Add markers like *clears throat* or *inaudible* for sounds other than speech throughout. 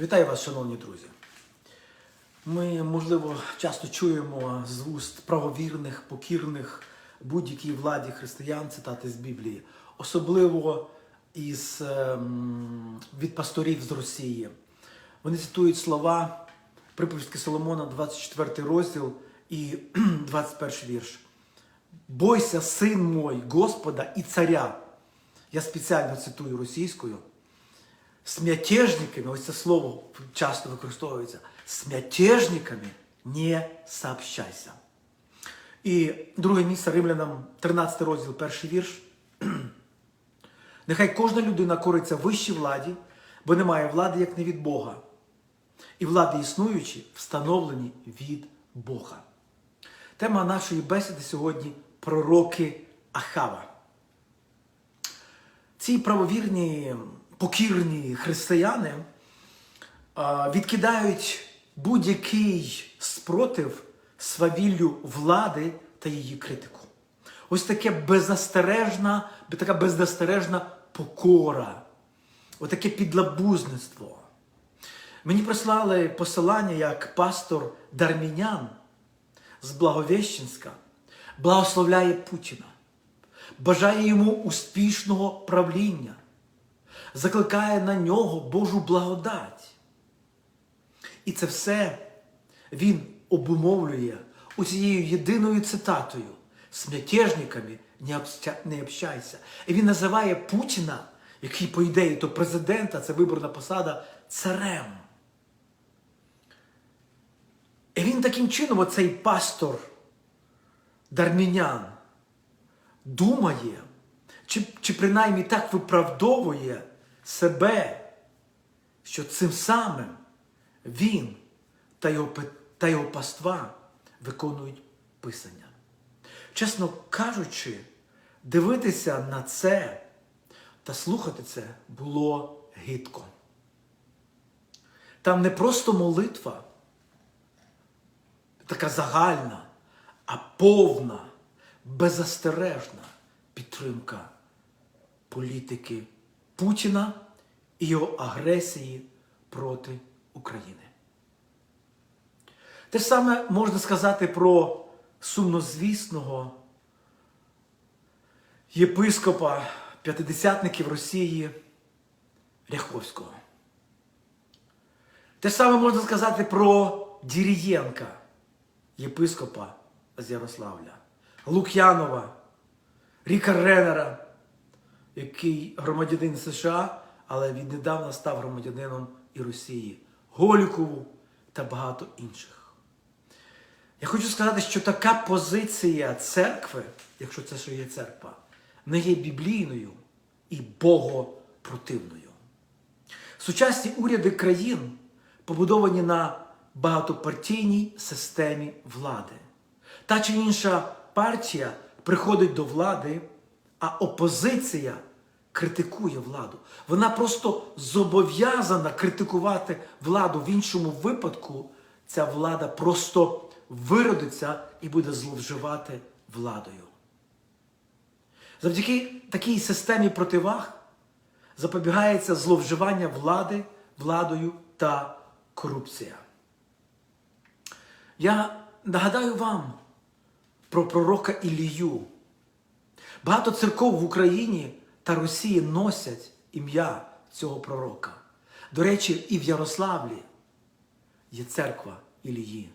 Вітаю вас, шановні друзі. Ми, можливо, часто чуємо з уст правовірних, покірних будь-якій владі християн цитати з Біблії, особливо із, ем, від пасторів з Росії. Вони цитують слова приповістки Соломона, 24 розділ і *clears throat* 21 вірш. Бойся, син мой, Господа і царя. Я спеціально цитую російською з мятежниками, ось це слово часто використовується, з мятежниками не сообщайся. І друге місце римлянам, 13 розділ, перший вірш. Нехай кожна людина кориться вищій владі, бо немає влади, як не від Бога. І влади існуючі встановлені від Бога. Тема нашої бесіди сьогодні пророки Ахава. Ці правовірні, покірні християни відкидають будь-який спротив свавіллю влади та її критику. Ось таке беззастережна, така беззастережна покора, отаке підлабузництво. Мені прислали посилання як пастор Дармінян з Благовещенська благословляє Путіна, бажає йому успішного правління, закликає на нього Божу благодать. І це все він обумовлює оцією єдиною цитатою з мятежниками не не общайся. І він називає Путіна, який, по ідеї, то президента, це виборна посада, царем. І він таким чином, оцей пастор Дармінян, думає, чи, чи принаймні так виправдовує себе, що цим самим він та його, та його паства виконують писання. Чесно кажучи, дивитися на це та слухати це було гидко. Там не просто молитва, така загальна, а повна, беззастережна підтримка політики Путіна і його агресії проти України. Те ж саме можна сказати про сумнозвісного єпископа п'ятидесятників Росії Ряховського. Те ж саме можна сказати про Дірієнка, єпископа з Ярославля, Лук'янова, Ріка Ренера, який громадянин США, але віднедавна став громадянином і Росії, Голікову та багато інших. Я хочу сказати, що така позиція церкви, якщо це ще є церква, не є біблійною і богопротивною. Сучасні уряди країн побудовані на багатопартійній системі влади. Та чи інша партія приходить до влади, а опозиція критикує владу. Вона просто зобов'язана критикувати владу. В іншому випадку ця влада просто виродиться і буде зловживати владою. Завдяки такій системі противаг запобігається зловживання влади, владою та корупція. Я нагадаю вам про пророка Ілію. Багато церков в Україні та Росії носять ім'я цього пророка. До речі, і в Ярославлі є церква Ілії,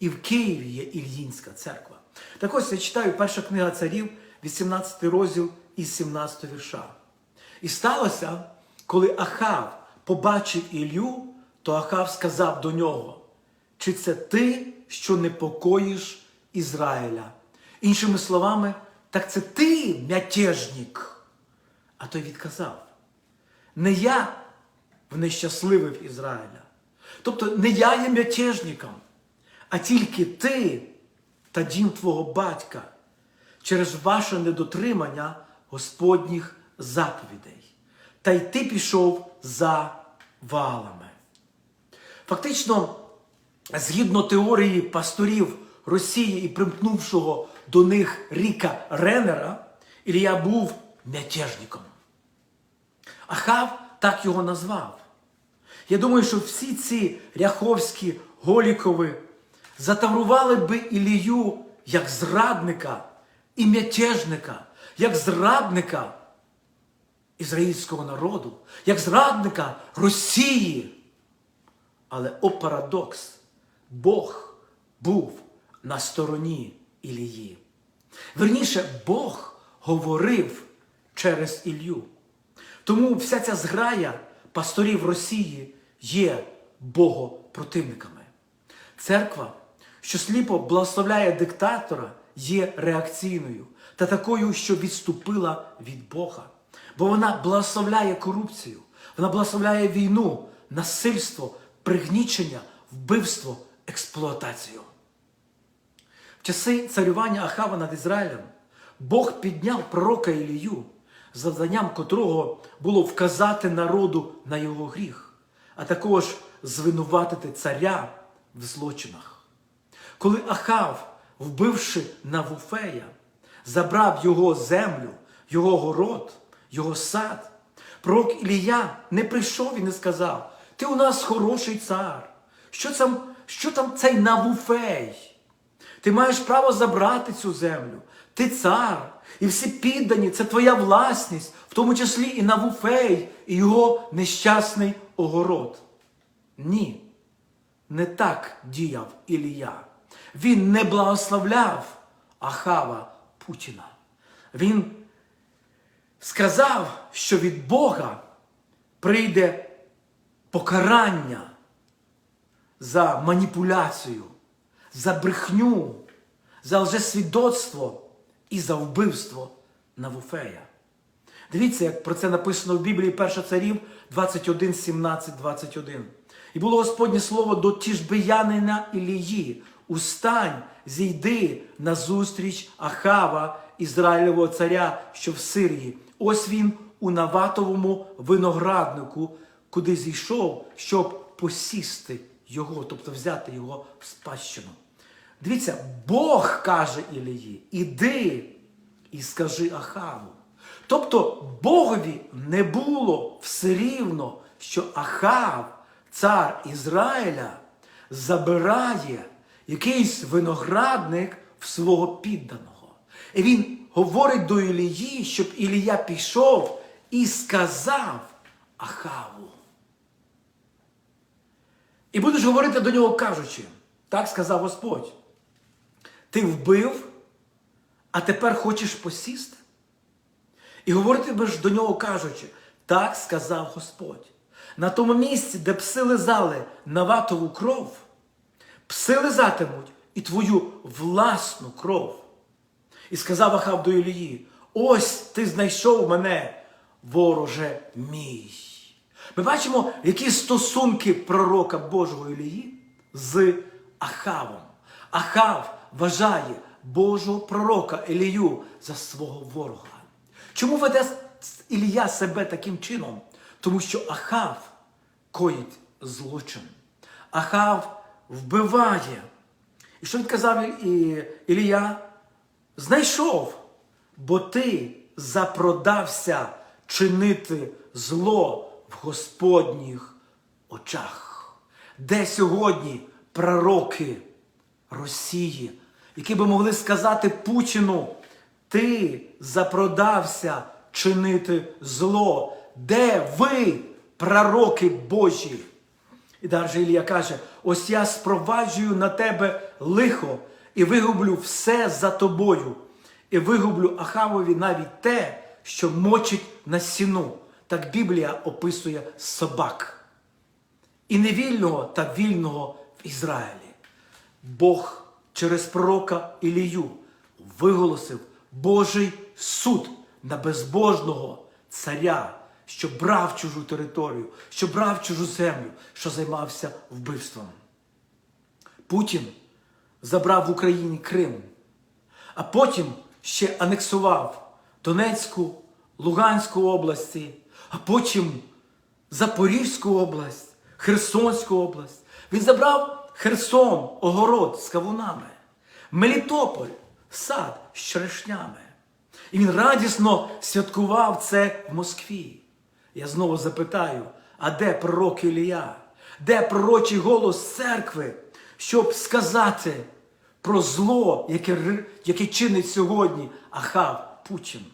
і в Києві є Ільїнська церква. Так ось я читаю перша книга царів, 18 розділ із 17 вірша. І сталося, коли Ахав побачив Ілью, то Ахав сказав до нього: чи це ти, що непокоїш Ізраїля? Іншими словами, так це ти мятежник. А той відказав: не я внещасливив Ізраїля. Тобто не я є мятежником, а тільки ти та дім твого батька через ваше недотримання Господніх заповідей. Та й ти пішов за валами. Фактично, згідно теорії пасторів Росії і примкнувшого до них Ріка Ренера, Ілія був мятежником. Ахав так його назвав. Я думаю, що всі ці ряховські голікови затаврували би Ілію як зрадника і мятежника, як зрадника ізраїльського народу, як зрадника Росії. Але о парадокс, Бог був на стороні Ілії. Верніше, Бог говорив через Ілью. Тому вся ця зграя пасторів Росії є богопротивниками. Церква, що сліпо благословляє диктатора, є реакційною та такою, що відступила від Бога. Бо вона благословляє корупцію, вона благословляє війну, насильство, пригнічення, вбивство, експлуатацію. В часи царювання Ахава над Ізраїлем Бог підняв пророка Ілію, завданням котрого було вказати народу на його гріх, а також звинуватити царя в злочинах. Коли Ахав, вбивши Навуфея, забрав його землю, його город, його сад, пророк Ілія не прийшов і не сказав: Ти у нас хороший цар. Що там, що там цей Навуфей? Ти маєш право забрати цю землю. Ти цар, і всі піддані це твоя власність, в тому числі і Навуфей, і його нещасний огород. Ні, не так діяв Ілія. Він не благословляв Ахава Путіна. Він сказав, що від Бога прийде покарання за маніпуляцію, за брехню, за лжесвідоцтво і за вбивство Навуфея. Дивіться, як про це написано в Біблії 1 царів 21, 17, 21. І було Господнє слово до тіжбиянина Ілії. Устань, зійди на зустріч Ахава, Ізраїлевого царя, що в Сирії. Ось він у Наватовому винограднику, куди зійшов, щоб посісти його, тобто взяти його в спадщину. Дивіться, Бог каже Ілії, іди і скажи Ахаву. Тобто Богові не було все рівно, що Ахав, цар Ізраїля, забирає якийсь виноградник в свого підданого. І він говорить до Ілії, щоб Ілія пішов і сказав Ахаву. І будеш говорити до нього, кажучи, так сказав Господь. Ти вбив, а тепер хочеш посісти? І говоритимеш до нього, кажучи, так сказав Господь. На тому місці, де пси лизали наватову кров, пси лизатимуть і твою власну кров. І сказав Ахав до Ілії: ось ти знайшов мене, вороже мій. Ми бачимо, які стосунки пророка Божого Ілії з Ахавом. Ахав вважає Божого пророка Ілію за свого ворога. Чому веде Ілія себе таким чином? Тому що Ахав коїть злочин. Ахав вбиває. І що він казав Ілія? Знайшов, бо ти запродався чинити зло в Господніх очах. Де сьогодні пророки Росії, які би могли сказати Путіну, ти запродався чинити зло. Де ви, пророки Божі? І далі Ілія каже: ось я спроваджую на тебе лихо і вигублю все за тобою, і вигублю Ахавові навіть те, що мочить на сіну. Так Біблія описує собак. І невільного та вільного в Ізраїлі. Бог через пророка Ілію виголосив Божий суд на безбожного царя, що брав чужу територію, що брав чужу землю, що займався вбивством. Путін забрав в Україні Крим, а потім ще анексував Донецьку, Луганську області, а потім Запорізьку область, Херсонську область. Він забрав Херсон, огород з кавунами, Мелітополь, сад з черешнями. І він радісно святкував це в Москві. Я знову запитаю: а де пророк Ілія? Де пророчий голос церкви, щоб сказати про зло, яке, яке чинить сьогодні Ахав Путін?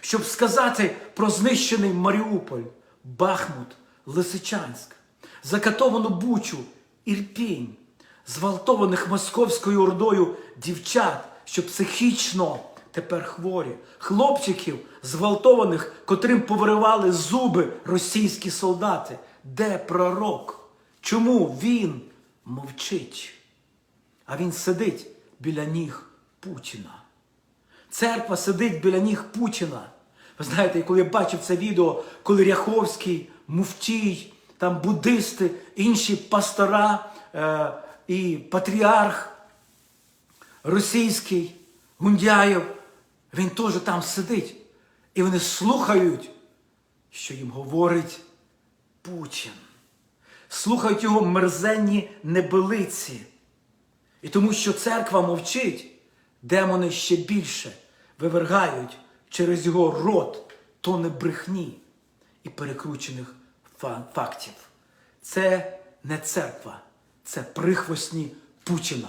Щоб сказати про знищений Маріуполь, Бахмут, Лисичанськ, закатовану Бучу, Ірпінь, зґвалтованих московською ордою дівчат, що психічно тепер хворі, хлопчиків, зґвалтованих, котрим повиривали зуби російські солдати. Де пророк? Чому він мовчить? А він сидить біля ніг Путіна. Церква сидить біля ніг Путіна. Ви знаєте, коли я бачив це відео, коли Ряховський, Муфтій, там буддисти, інші пастора е, і патріарх російський, Гундяєв, він теж там сидить. І вони слухають, що їм говорить Путін. Слухають його мерзенні небелиці. І тому що церква мовчить, демони ще більше вивергають через його рот тони брехні і перекручених фактів. Це не церква, це прихвостні Путіна.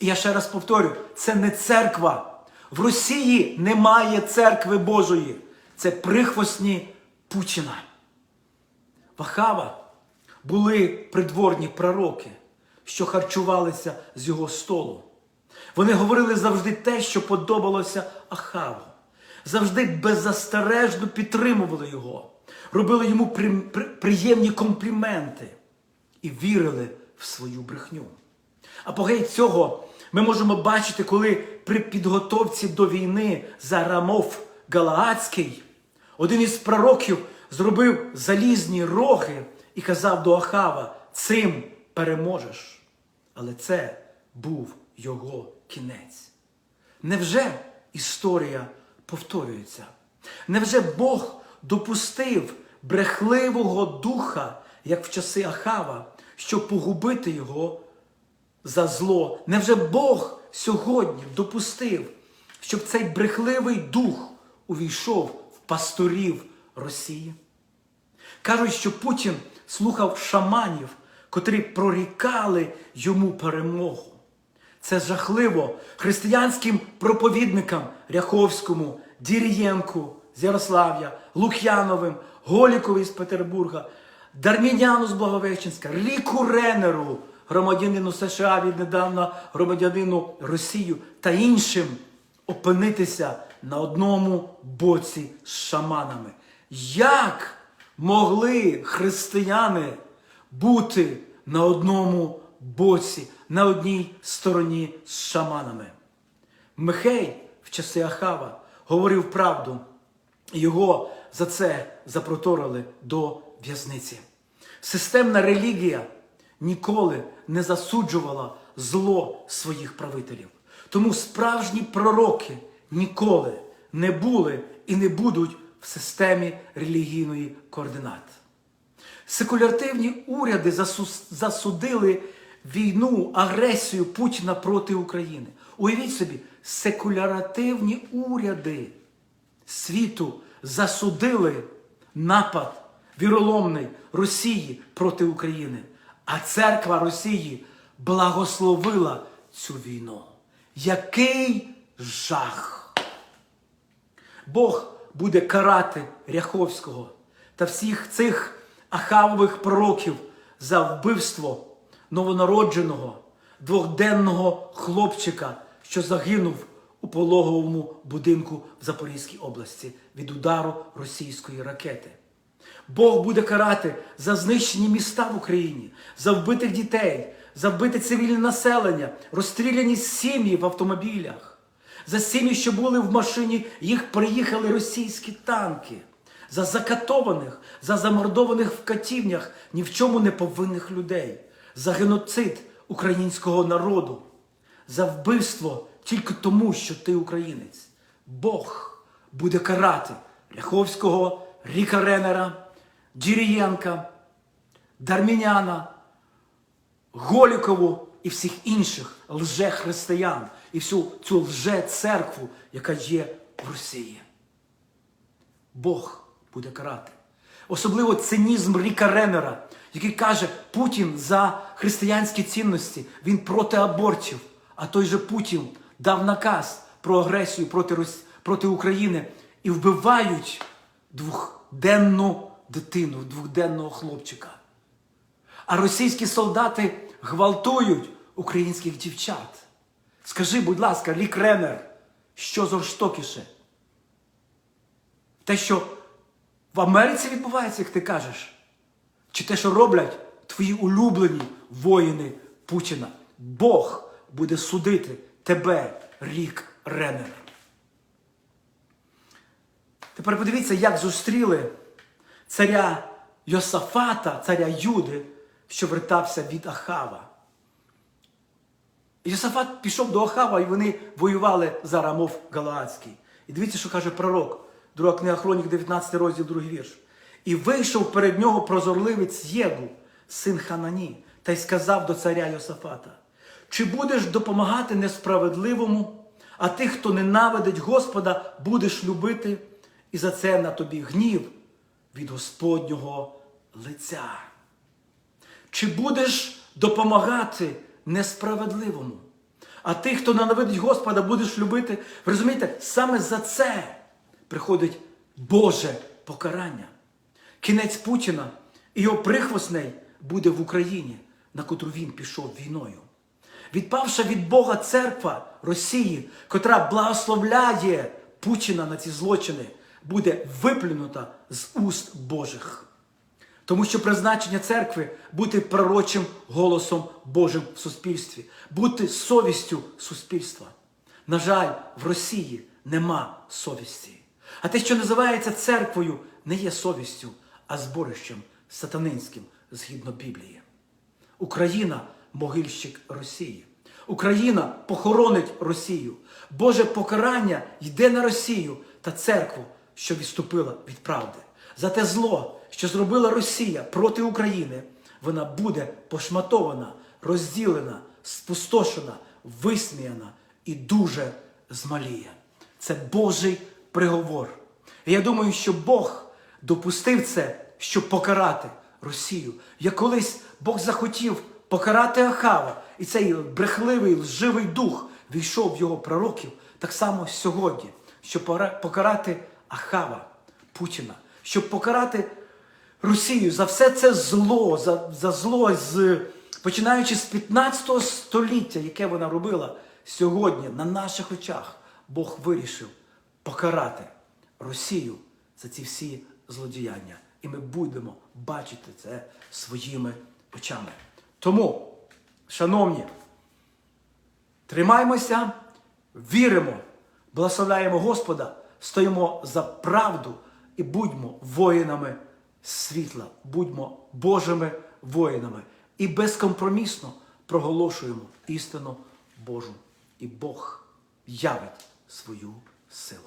І я ще раз повторю: це не церква. В Росії немає церкви Божої. Це прихвостні Путіна. Вахава були придворні пророки, що харчувалися з його столу. Вони говорили завжди те, що подобалося Ахаву. Завжди беззастережно підтримували його, робили йому при- при- приємні компліменти і вірили в свою брехню. Апогей цього ми можемо бачити, коли при підготовці до війни за Рамов Галаадський один із пророків зробив залізні роги і казав до Ахава: цим переможеш. Але це був його кінець. Невже історія повторюється? Невже Бог допустив брехливого духа, як в часи Ахава, щоб погубити його за зло? Невже Бог сьогодні допустив, щоб цей брехливий дух увійшов в пасторів Росії? Кажуть, що Путін слухав шаманів, котрі прорікали йому перемогу. Це жахливо християнським проповідникам Ряховському, Дірієнку з Ярослав'я, Лук'яновим, Голікові з Петербурга, Дарміняну з Благовещенська, Ріку Ренеру, громадянину США віднедавна громадянину Росію та іншим опинитися на одному боці з шаманами. Як могли християни бути на одному боці, на одній стороні з шаманами? Михей в часи Ахава говорив правду. Його за це запроторили до в'язниці. Системна релігія ніколи не засуджувала зло своїх правителів. Тому справжні пророки ніколи не були і не будуть в системі релігійної координат. Секулятивні уряди засудили війну, агресію Путіна проти України. Уявіть собі, секуляративні уряди світу засудили напад віроломний Росії проти України. А церква Росії благословила цю війну. Який жах! Бог буде карати Ряховського та всіх цих ахавових пророків за вбивство новонародженого двохденного хлопчика, що загинув у пологовому будинку в Запорізькій області від удару російської ракети. Бог буде карати за знищені міста в Україні, за вбитих дітей, за вбите цивільне населення, розстріляні сім'ї в автомобілях, за сім'ї, що були в машині, їх приїхали російські танки, за закатованих, за замордованих в катівнях ні в чому не повинних людей, за геноцид українського народу, за вбивство тільки тому, що ти українець. Бог буде карати Ляховського, Ріка Ренера, Дірієнка, Дарміняна, Голікову і всіх інших лже-християн і всю цю лже-церкву, яка є в Росії. Бог буде карати. Особливо цинізм Ріка Реннера, який каже, Путін за християнські цінності, він проти абортів. А той же Путін дав наказ про агресію проти, проти України і вбивають двохденну дитину, двохденного хлопчика. А російські солдати гвалтують українських дівчат. Скажи, будь ласка, Рік Реннер, що жорстокіше? Те, що в Америці відбувається, як ти кажеш, чи те, що роблять твої улюблені воїни Путіна? Бог буде судити тебе, Рік Реннер. Тепер подивіться, як зустріли царя Йосафата, царя Юди, що вертався від Ахава. Йосафат пішов до Ахава, і вони воювали за Рамов Галаадський. І дивіться, що каже пророк, друга книга Хронік, 19 розділ, другий вірш. І вийшов перед нього прозорливець Єгу, син Ханані, та й сказав до царя Йосафата: Чи будеш допомагати несправедливому, а тих, хто ненавидить Господа, будеш любити, і за це на тобі гнів від Господнього лиця? Чи будеш допомагати несправедливому? А тих, хто ненавидить Господа, будеш любити. Ви розумієте, саме за це приходить Боже покарання. Кінець Путіна і його прихвостней буде в Україні, на котру він пішов війною. Відпавша від Бога церква Росії, котра благословляє Путіна на ці злочини, буде виплюнута з уст Божих. Тому що призначення церкви бути пророчим голосом Божим в суспільстві, бути совістю суспільства. На жаль, в Росії нема совісті. А те, що називається церквою, не є совістю, а зборищем сатанинським згідно Біблії. Україна могильщик Росії. Україна похоронить Росію. Боже покарання йде на Росію та церкву, що відступила від правди. За те зло, що зробила Росія проти України, вона буде пошматована, розділена, спустошена, висміяна і дуже змаліє. Це Божий приговор. І я думаю, що Бог допустив це, щоб покарати Росію. Як колись Бог захотів покарати Ахава, і цей брехливий, лживий дух війшов в його пророків, так само сьогодні, щоб покарати Ахава, Путіна, щоб покарати Росію за все це зло, за, за зло, з, починаючи з 15 століття, яке вона робила сьогодні на наших очах, Бог вирішив покарати Росію за ці всі злодіяння. І ми будемо бачити це своїми очами. Тому, шановні, тримаймося, віримо, благословляємо Господа, стоїмо за правду і будьмо воїнами світла, будьмо Божими воїнами і безкомпромісно проголошуємо істину Божу. І Бог явить свою силу.